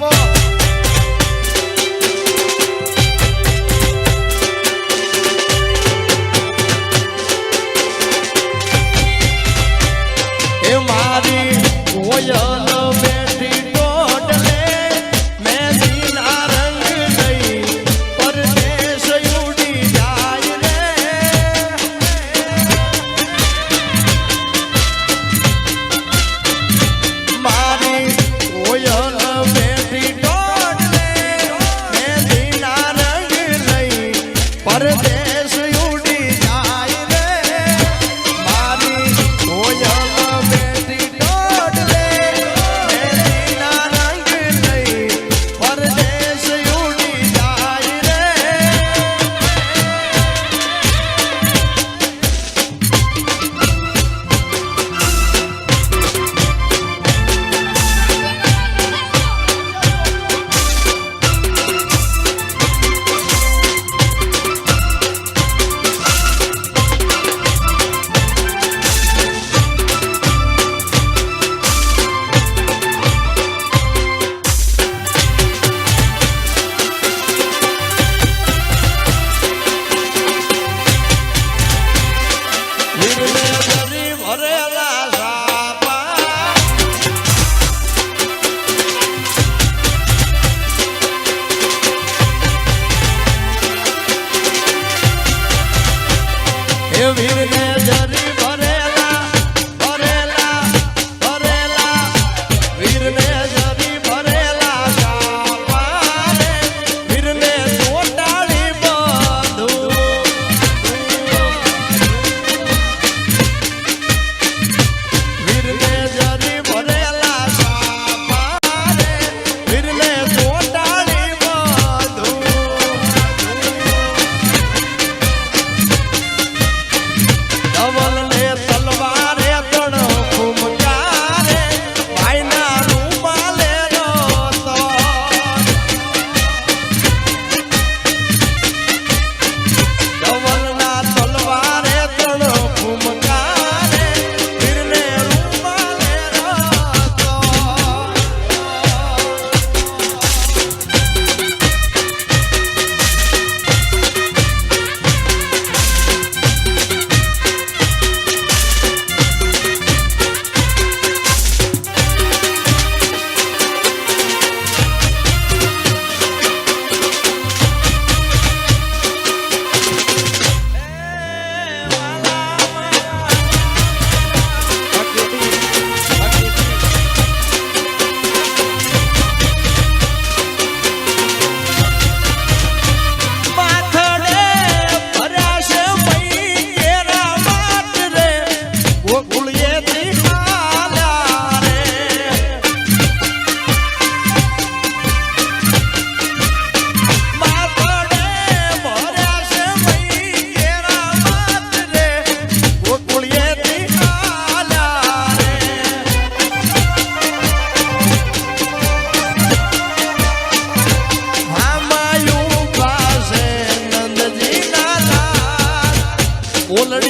people. એ મારી ઓય ભરેલા સાપા હે વીરને જરી ஓலழி